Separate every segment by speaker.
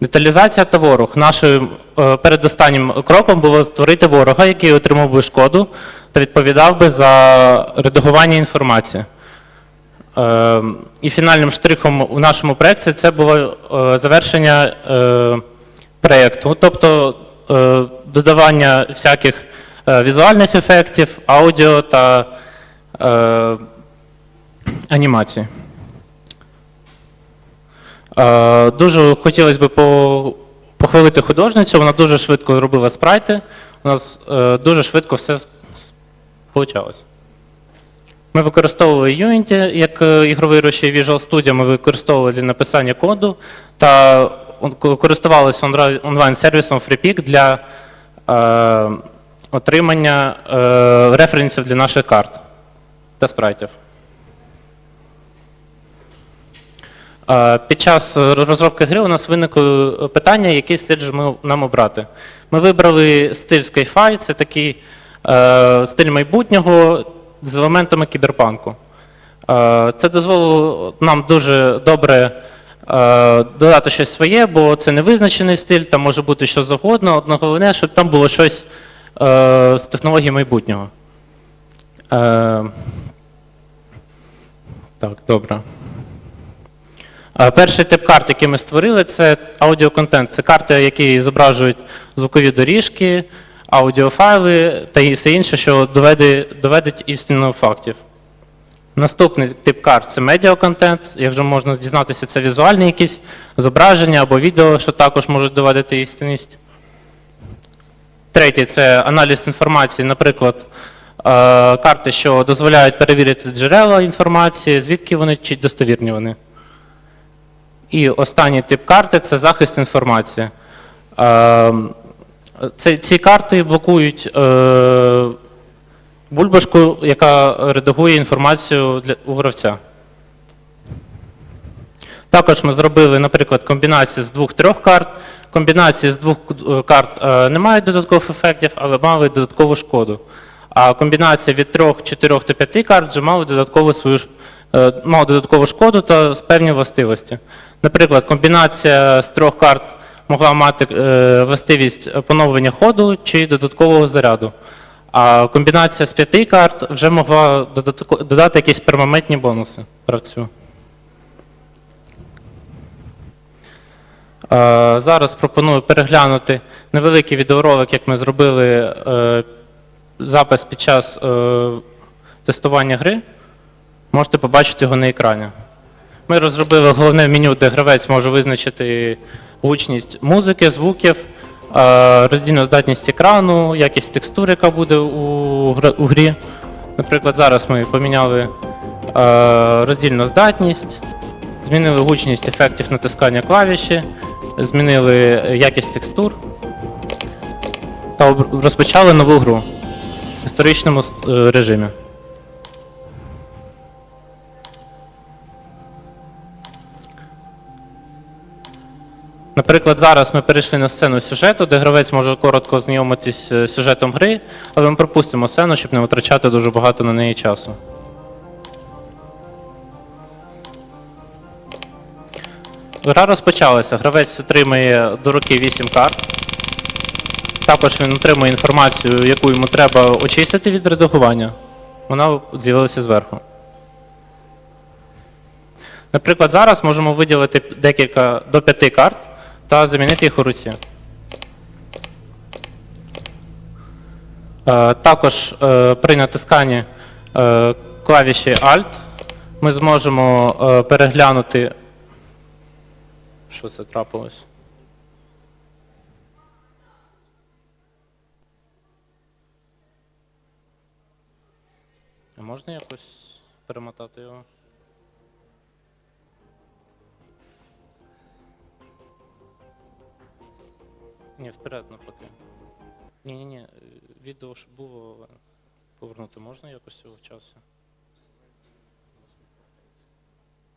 Speaker 1: Деталізація та ворог. Нашим е, передостаннім кроком було створити ворога, який отримав би шкоду та відповідав би за редагування інформації. Е, І фінальним штрихом у нашому проєкті це було е, завершення проєкту, тобто додавання всяких візуальних ефектів, аудіо та анімації. Дуже хотілося б похвалити художницю. Вона дуже швидко робила спрайти. У нас е, дуже швидко все вийшло. Ми використовували Unity як е, ігровий рушій Visual Studio, ми використовували написання коду та користувалися онлайн-сервісом FreePic для е, отримання е, референсів для наших карт та спрайтів. Під час розробки гри у нас виникло питання, який стиль же ми, нам обрати. Ми вибрали стиль Skyfi, це такий е, стиль майбутнього з елементами кіберпанку. Е, це дозволило нам дуже добре е, додати щось своє, бо це невизначений стиль, там може бути що завгодно. Одне головне, щоб там було щось е, з технології майбутнього. Е, так, добре. Е, Перший тип карт, який ми створили, це аудіоконтент. Це карти, які зображують звукові доріжки, аудіофайли та і все інше, що доведить істину фактів. Наступний тип карт це медіаконтент. Як вже можна дізнатися, це візуальні якісь зображення або відео, що також можуть доводити істинність. Третій це аналіз інформації, наприклад, е, карти, що дозволяють перевірити джерела інформації, звідки вони чи достовірні вони. І останній тип карти це захист інформації. Е, Це, ці карти блокують е, бульбашку, яка редагує інформацію для, у гравця. Також ми зробили, наприклад, комбінацію з двох-трьох карт. Комбінації з двох е, карт е, не мають додаткових ефектів, але мали додаткову шкоду. А комбінація від трьох, чотирьох та п'яти карт вже мали додаткову свою е, додаткову шкоду та певні властивості. Наприклад, комбінація з трьох карт могла мати е, властивість поновлення ходу чи додаткового заряду. А комбінація з п'яти карт вже могла додати якісь пермоментні бонуси гравцю. Е, Зараз пропоную переглянути невеликий відеоролик, як ми зробили запис під час тестування гри. Можете побачити його на екрані. Ми розробили головне меню, де гравець може визначити гучність музики, звуків, е, роздільну здатність екрану, якість текстур, яка буде у грі. Наприклад, зараз ми поміняли е, роздільну здатність, змінили гучність ефектів натискання клавіші, змінили якість текстур та розпочали нову гру в історичному е, режимі. Наприклад, зараз ми перейшли на сцену сюжету, де гравець може коротко ознайомитись з сюжетом гри, але ми пропустимо сцену, щоб не витрачати дуже багато на неї часу. Гра розпочалася. Гравець отримує до руки 8 карт. Також він отримує інформацію, яку йому треба очистити від редагування. Вона з'явилася зверху. Наприклад, зараз можемо виділити декілька до п'яти карт та замінити їх у руці. Е, Також е, при натисканні е, клавіші Alt ми зможемо переглянути. Що це трапилось? Можна якось перемотати його? Ні, вперед навпаки. Ні, ні, ні. Відео ж було повернути можна якось цього часу?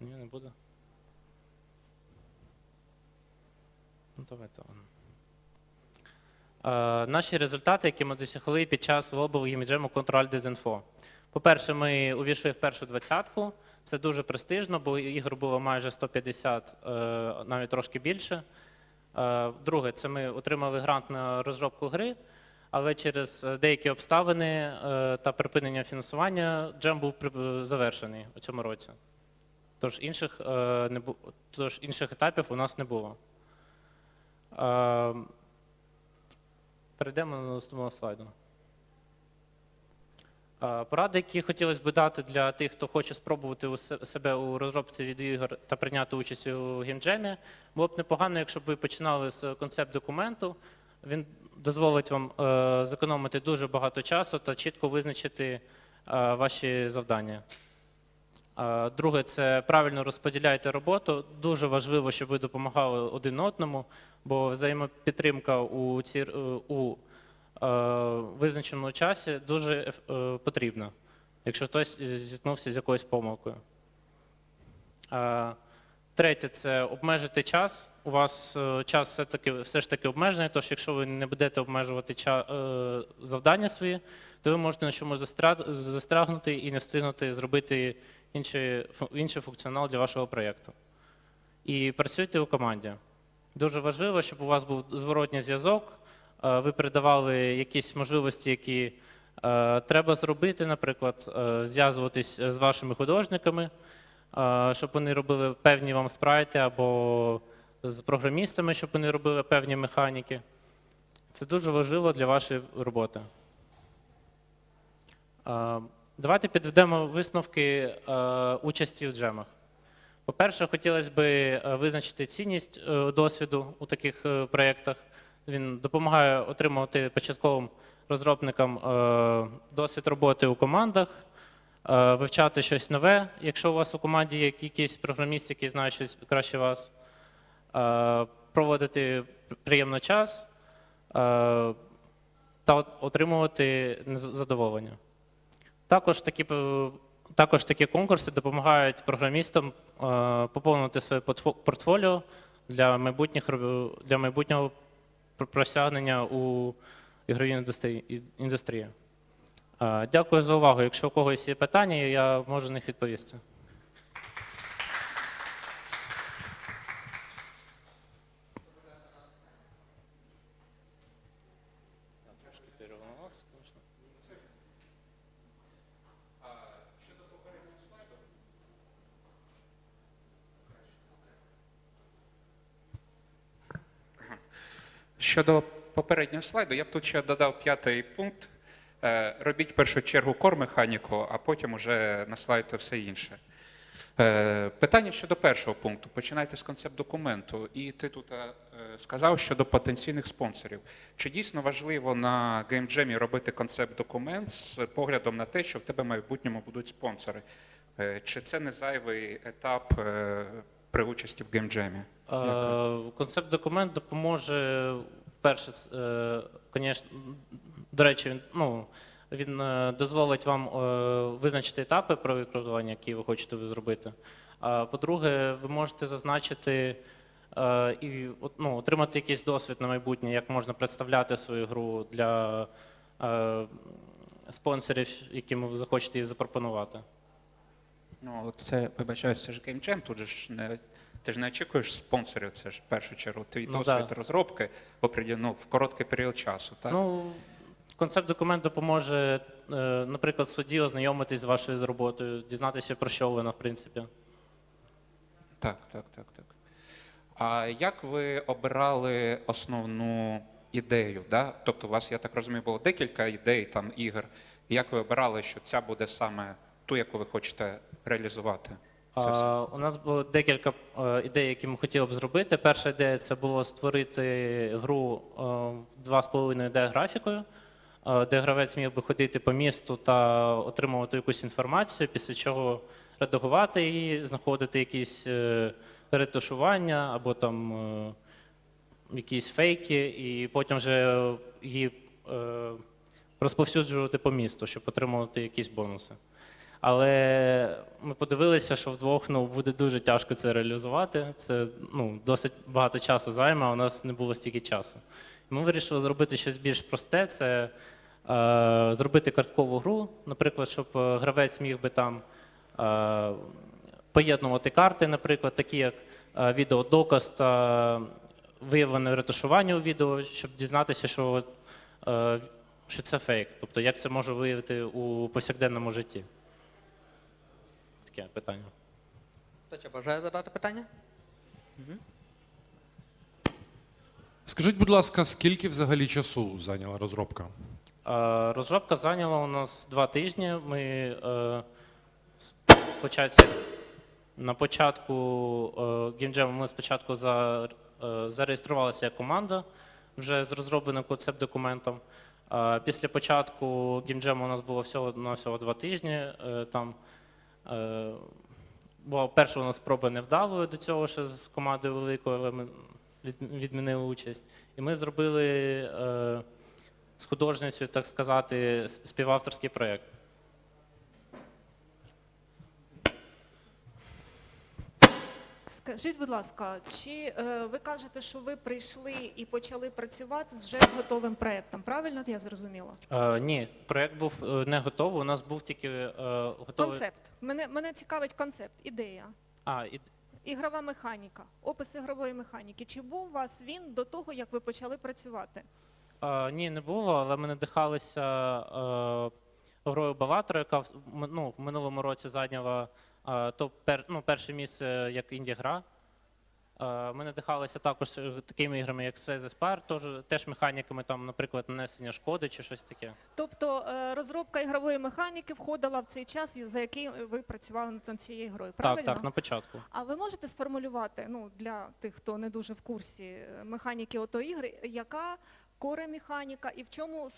Speaker 1: Ні, не буде. Ну, давайте. ладно. Е, наші результати, які ми досягли під час Global Game Jam Control Disinfo. По-перше, ми увійшли в першу двадцятку. Це дуже престижно, бо ігор було майже 150, е, навіть трошки більше. Е, Друге, це ми отримали грант на розробку гри, але через е, деякі обставини е, та припинення фінансування джем був завершений у цьому році. Тож інших, не бу- тож інших етапів у нас не було. Перейдемо до наступного слайду. Е, Поради, які хотілося б дати для тих, хто хоче спробувати себе у розробці відеоігр та прийняти участь у геймджемі, було б непогано, якщо б ви починали з концепт документу. Він дозволить вам е, зекономити дуже багато часу та чітко визначити е, ваші завдання. Друге, це правильно розподіляйте роботу. Дуже важливо, щоб ви допомагали один одному, бо взаємопідтримка у, ці, у визначеному часі дуже е, потрібна, якщо хтось зіткнувся з якоюсь помилкою. Е, Третє це обмежити час. У вас е, час все, таки, все ж таки обмежений, тож якщо ви не будете обмежувати е, завдання свої, то ви можете на чомусь застрягнути і не встигнути зробити інший, інший функціонал для вашого проєкту. І працюйте у команді. Дуже важливо, щоб у вас був зворотній зв'язок, е, ви передавали якісь можливості, які е, треба зробити, наприклад, е, зв'язуватись з вашими художниками, е, щоб вони робили певні вам спрайти, або з програмістами, щоб вони робили певні механіки. Це дуже важливо для вашої роботи. Е, Давайте підведемо висновки е, участі в джемах. По-перше, хотілося б е, визначити цінність е, досвіду у таких е, проєктах. Він допомагає отримувати початковим розробникам е, досвід роботи у командах, е, вивчати щось нове, якщо у вас у команді є якийсь програміст, який знає щось краще вас, е, проводити приємний час та отримувати задоволення. Також такі, також такі конкурси допомагають програмістам поповнити своє портфо- портфоліо для, майбутніх, для майбутнього просягнення у ігровій індустрії. Дякую за увагу. Якщо у когось є питання, я можу на них відповісти.
Speaker 2: Щодо попереднього слайду, я б тут ще додав п'ятий пункт. Е, Робіть в першу чергу кор-механіку, а потім уже наслаюйте все інше. Е, Питання щодо першого пункту. Починайте з концепт документу. І ти тут е, сказав щодо потенційних спонсорів. Чи дійсно важливо на геймджемі робити концепт документ з поглядом на те, що в тебе в майбутньому будуть спонсори? Чи це не зайвий етап при участі в геймджемі?
Speaker 1: Е, Концепт документ допоможе перше, с- е, до речі, він, ну, він е, дозволить вам визначити етапи проєктування, які ви хочете зробити. А по-друге, ви можете зазначити і ну, отримати якийсь досвід на майбутнє, як можна представляти свою гру для спонсорів, яким ви захочете її запропонувати.
Speaker 2: Ну, це, вибачаюсь, це ж геймджем, тут же ж не, ти ж не очікуєш спонсорів, це ж в першу чергу твій
Speaker 1: Ну,
Speaker 2: досвід
Speaker 1: да.
Speaker 2: розробки ну, в короткий період часу. Так?
Speaker 1: Ну, концепт документ допоможе, е, наприклад, судді ознайомитись з вашою роботою, дізнатися, про що вона, в принципі.
Speaker 2: так, так, так, так. А як ви обирали основну ідею? Да? Тобто, у вас, я так розумію, було декілька ідей, там, ігор. Як ви обирали, що ця буде саме ту, яку ви хочете реалізувати? Це все.
Speaker 1: А, у нас було декілька е, ідей, які ми хотіли б зробити. Перша ідея це було створити гру е, в 2,5D графікою, е, де гравець міг би ходити по місту та отримувати якусь інформацію, після чого редагувати її, знаходити якісь е, ретушування або там е, якісь фейки, і потім вже її е, розповсюджувати по місту, щоб отримувати якісь бонуси. Але ми подивилися, що вдвох ну, буде дуже тяжко це реалізувати. Це ну, досить багато часу займе, а у нас не було стільки часу. Ми вирішили зробити щось більш просте: це е, зробити карткову гру, наприклад, щоб е, гравець міг би там е, поєднувати карти, наприклад, такі як е, відеодоказ та виявлене ретушування у відео, щоб дізнатися, що, е, що це фейк. Тобто, як це може виявити у повсякденному житті. Таке питання.
Speaker 3: Хто ще бажає задати питання?
Speaker 4: Скажіть, будь ласка, скільки взагалі часу зайняла розробка?
Speaker 1: Е, Розробка зайняла у нас два тижні. Ми е, на початку е, геймджему ми спочатку за, е, зареєструвалися як команда вже з розробленим концепт-документом. Е, Після початку геймджему у нас було всього на всього два тижні. Е, Там е, була перша у нас спроба невдалою до цього ще з командою великою, але ми відмінили участь. І ми зробили. е, з художницею, так сказати, співавторський проєкт.
Speaker 5: Скажіть, будь ласка, чи е, ви кажете, що ви прийшли і почали працювати з вже з готовим проєктом? Правильно я зрозуміла?
Speaker 1: Е, ні, проєкт був е, не готовий. У нас був тільки е, готовий.
Speaker 5: Концепт. Мене, мене цікавить концепт, ідея.
Speaker 1: А, і,
Speaker 5: Ігрова механіка, опис ігрової механіки. Чи був у вас він до того, як ви почали працювати?
Speaker 1: е, ні, не було, але ми надихалися е, грою Балатора, яка в, ну, в минулому році зайняла топ пер, ну, перше місце як інді-гра. Ми надихалися також е, такими іграми, як Свези Спар, теж, теж механіками, там, наприклад, нанесення шкоди чи щось таке.
Speaker 5: Тобто е, розробка ігрової механіки входила в цей час, за який ви працювали над цією грою. Правильно?
Speaker 1: Так, так, на початку.
Speaker 5: А ви можете сформулювати ну, для тих, хто не дуже в курсі е, механіки ото ігри, яка коре механіка і в чому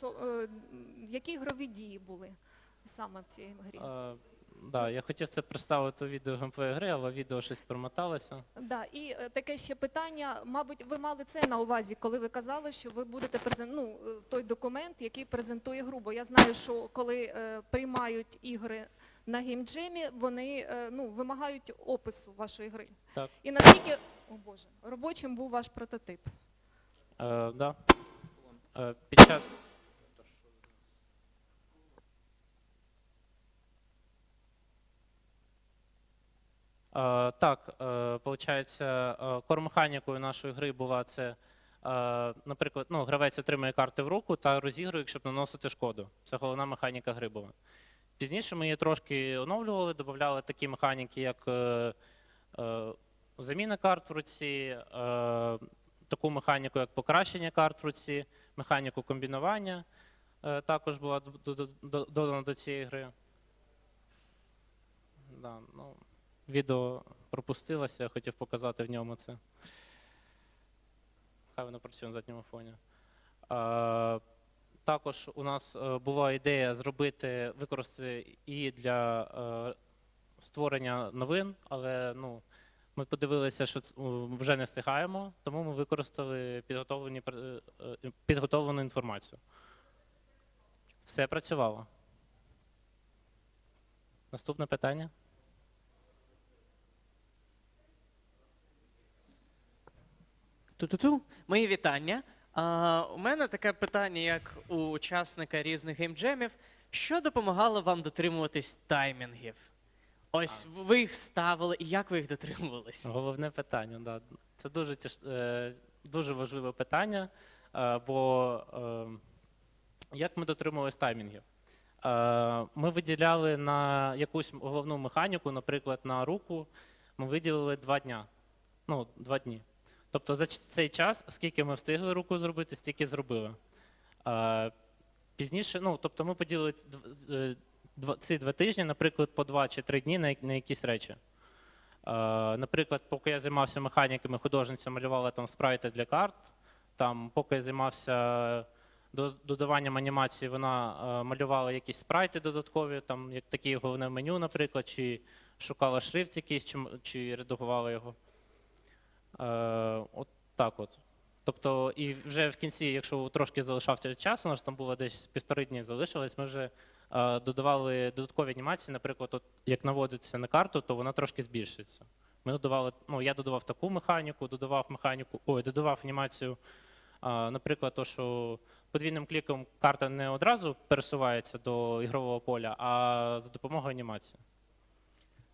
Speaker 5: які ігрові дії були саме в цій грі?
Speaker 1: Е, да, я хотів це представити у відео геймплею гри, але відео щось промоталося.
Speaker 5: Да, і е, таке ще питання. Мабуть, ви мали це на увазі, коли ви казали, що ви будете презен... ну, е, той документ, який презентує гру. Бо я знаю, що коли е, приймають ігри на геймджемі, вони е, ну, вимагають опису вашої гри.
Speaker 1: Так.
Speaker 5: І наскільки о Боже, робочим був ваш прототип?
Speaker 1: Е, да. Е, під час... так, е, получається, е, кормеханікою нашої гри була це, е, наприклад, ну, гравець отримує карти в руку та розігрує, щоб наносити шкоду. Це головна механіка гри була. Пізніше ми її трошки оновлювали, додавали такі механіки, як е, е, заміна карт в руці, е, таку механіку, як покращення карт в руці, механіку комбінування е, також була додана до цієї гри. Да, ну, відео пропустилося, я хотів показати в ньому це. Хай воно працює на задньому фоні. Також у нас е, була ідея зробити, використати її для е, створення новин, але ну, ми подивилися, що вже не встигаємо, тому ми використали підготовлені, е, підготовлену інформацію. Все працювало. Наступне питання.
Speaker 3: Ту-ту-ту.
Speaker 6: Мої вітання. А, у мене таке питання, як у учасника різних геймджемів. Що допомагало вам дотримуватись таймінгів? Ось ви їх ставили, і як ви їх дотримувались?
Speaker 1: Головне питання, да. Це дуже, тяж... е, дуже важливе питання, е, бо е, як ми дотримувалися таймінгів? Е, Ми виділяли на якусь головну механіку, наприклад, на руку, ми виділили два дня. Ну, два дні. Тобто за цей час, скільки ми встигли руку зробити, стільки зробили. Е, Пізніше, ну, тобто ми поділили е, ці два тижні, наприклад, по два чи три дні на, якісь речі. Е, Наприклад, поки я займався механіками, художниця малювала там спрайти для карт. Там, поки я займався додаванням анімації, вона е, малювала якісь спрайти додаткові, там, як такі головне меню, наприклад, чи шукала шрифт якийсь, чи, чи редагувала його. Е, От так от. Тобто, і вже в кінці, якщо трошки залишався час, у нас там було десь півтори дні залишилось, ми вже е, додавали додаткові анімації. Наприклад, от, як наводиться на карту, то вона трошки збільшиться. Ми додавали, ну, я додавав таку механіку, додавав механіку, ой, додавав анімацію. е, наприклад, то, що подвійним кліком карта не одразу пересувається до ігрового поля, а за допомогою анімації.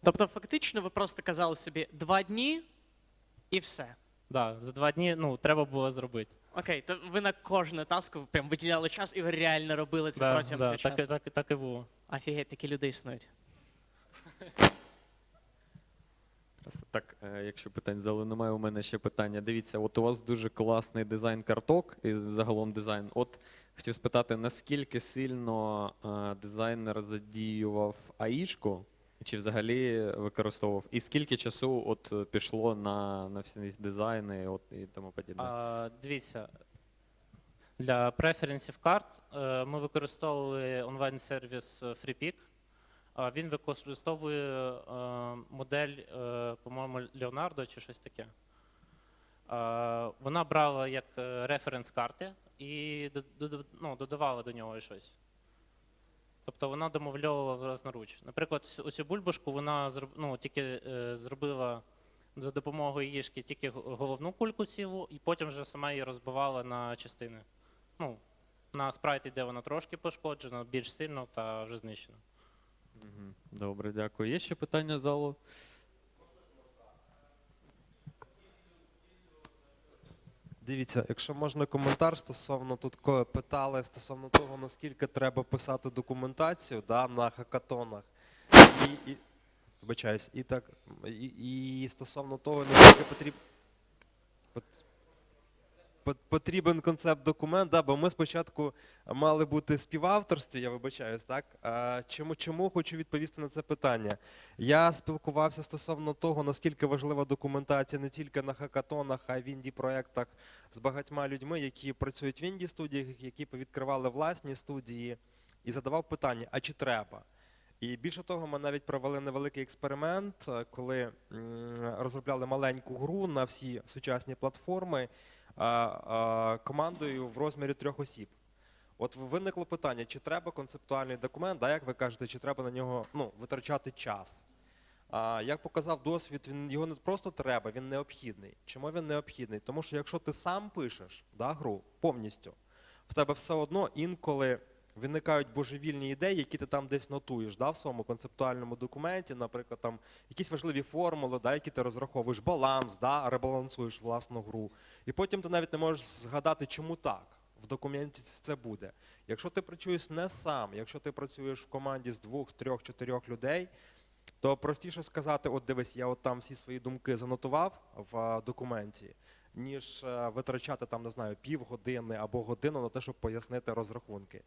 Speaker 6: Тобто, фактично, ви просто казали собі два дні і все.
Speaker 1: Да, за два дні ну, треба було зробити.
Speaker 6: Окей, то ви на кожну таску прям виділяли час і ви реально робили це
Speaker 1: Да,
Speaker 6: протягом
Speaker 1: да,
Speaker 6: цього
Speaker 1: так, і-
Speaker 6: часу.
Speaker 1: так, і- так і було.
Speaker 6: Офігеть, такі люди існують.
Speaker 7: Просто так, е, якщо питань зали немає, у мене ще питання. Дивіться, от у вас дуже класний дизайн карток і загалом дизайн. От хотів спитати, наскільки сильно е, дизайнер задіював АІшку, чи взагалі використовував, і скільки часу от е, пішло на, на всі дизайни от, і тому подібне?
Speaker 1: А, дивіться, для преференсів карт е, ми використовували онлайн-сервіс е, FreePick. Він використовує модель, по-моєму, Leonardo чи щось таке. Вона брала як референс карти і ну, додавала до нього щось. Тобто вона домовляла власноруч. Наприклад, цю- оцю бульбашку вона ну, тільки е, зробила за допомогою їжки тільки головну кульку цілу, і потім вже сама її розбивала на частини. Ну, на спрайті, де вона трошки пошкоджена, більш сильно та вже знищена.
Speaker 7: Добре, дякую. Є ще питання залу?
Speaker 8: Дивіться, якщо можна коментар стосовно тут питали стосовно того, наскільки треба писати документацію да, на хакатонах. І, і, і так, і, і стосовно того, наскільки потрібно. Потрібен концепт документ, да, бо ми спочатку мали бути співавторстві, я вибачаюсь, так? Чому, чому хочу відповісти на це питання? Я спілкувався стосовно того, наскільки важлива документація не тільки на хакатонах, а й в інді-проєктах з багатьма людьми, які працюють в інді-студіях, які повідкривали власні студії, і задавав питання: а чи треба? І більше того, ми навіть провели невеликий експеримент, е, коли розробляли маленьку гру на всі сучасні платформи командою в розмірі трьох осіб. От виникло питання, чи треба концептуальний документ, да, як ви кажете, чи треба на нього ну, витрачати час. А, як показав досвід, він його не просто треба, він необхідний. Чому він необхідний? Тому що якщо ти сам пишеш да, гру повністю, в тебе все одно інколи виникають божевільні ідеї, які ти там десь нотуєш да, в своєму концептуальному документі, наприклад, там якісь важливі формули, да, які ти розраховуєш, баланс, да, ребалансуєш власну гру. І потім ти навіть не можеш згадати, чому так. В документі це буде. Якщо ти працюєш не сам, якщо ти працюєш в команді з двох, трьох, чотирьох людей, то простіше сказати: от дивись, я от там всі свої думки занотував в документі, ніж е, витрачати там, не знаю, півгодини або годину на те, щоб пояснити розрахунки.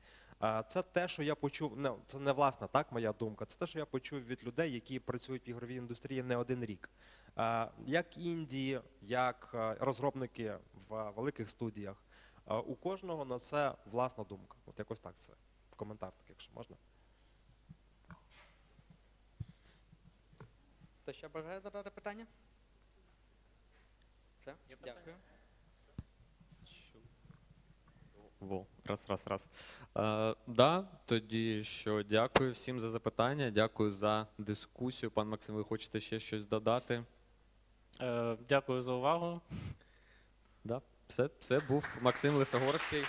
Speaker 8: Це те, що я почув. Не, це не власна так моя думка. Це те, що я почув від людей, які працюють в ігровій індустрії не один рік. Як інді, як е, розробники в великих студіях. У кожного на це власна думка. От якось так це коментар, так, якщо можна.
Speaker 3: Хто ще бажає задати питання? Все, дякую.
Speaker 7: Во, раз, раз, раз. Е, да, тоді що дякую всім за запитання, дякую за дискусію. Пан Максим, ви хочете ще щось додати?
Speaker 1: Е, дякую за увагу.
Speaker 7: Да, все, це був Максим Лисогорський.